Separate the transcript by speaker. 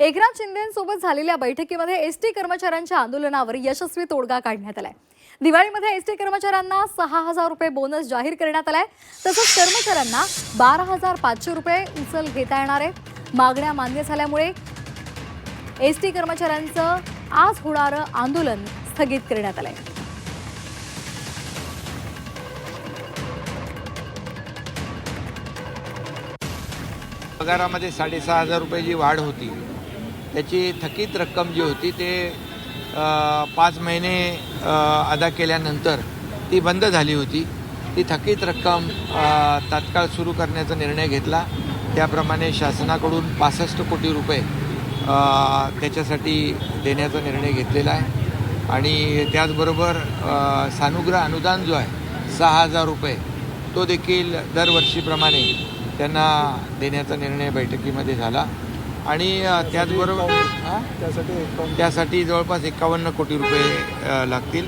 Speaker 1: एकनाथ शिंदेसोबत झालेल्या बैठकीमध्ये S T कर्मचाऱ्यांच्या आंदोलनावर यशस्वी तोडगा काढण्यात आलाय. दिवाळीमध्ये एस टी कर्मचाऱ्यांना सहा हजार रुपये बोनस जाहीर करण्यात आलाय. तसंच कर्मचाऱ्यांना बारा हजार पाचशे रुपये उचल घेता येणार आहे. मागण्या मान्य झाल्यामुळे एस टी कर्मचाऱ्यांचं आज होणारं आंदोलन स्थगित करण्यात आलंय.
Speaker 2: पगारामध्ये साडेसहा हजार रुपयाची वाढ होती. त्याची थकीत रक्कम जी होती ते पाच महिने अदा केल्यानंतर ती बंद झाली होती. ती थकीत रक्कम तात्काळ सुरू करण्याचा निर्णय घेतला. त्याप्रमाणे शासनाकडून पासष्ट कोटी रुपये त्याच्यासाठी देण्याचा निर्णय घेतलेला आहे. आणि त्याचबरोबर सानुग्रह अनुदान जो आहे सहा हजार रुपये तो देखील दरवर्षीप्रमाणे त्यांना देण्याचा निर्णय बैठकीमध्ये झाला. आणि त्याचबरोबर हा?
Speaker 3: त्यासाठी
Speaker 2: त्यासाठी जवळपास एकावन्न कोटी रुपये लागतील